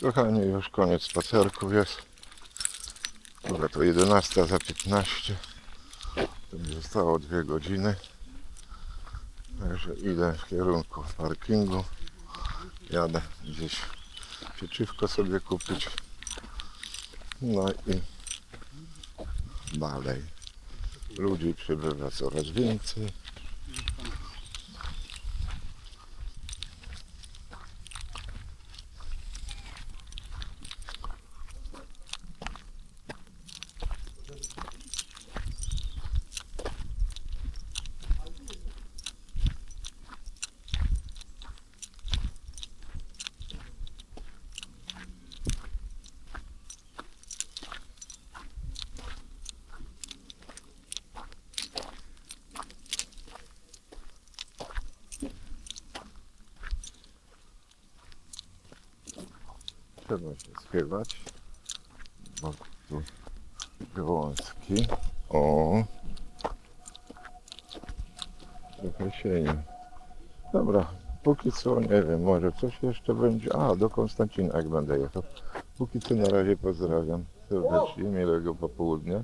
Kochani, już koniec spacerków jest. Dobra, to 11 za 15. To mi zostało 2 godziny. Także idę w kierunku parkingu. Jadę gdzieś pieczywko sobie kupić. No i dalej. Ludzi przybywa coraz więcej. Trzeba się schywać, bo tu gąski. O! Trochę sieni. Dobra, póki co nie wiem, może coś jeszcze będzie. A, do Konstancina jak będę jechał. Póki co na razie pozdrawiam serdecznie, miłego popołudnia.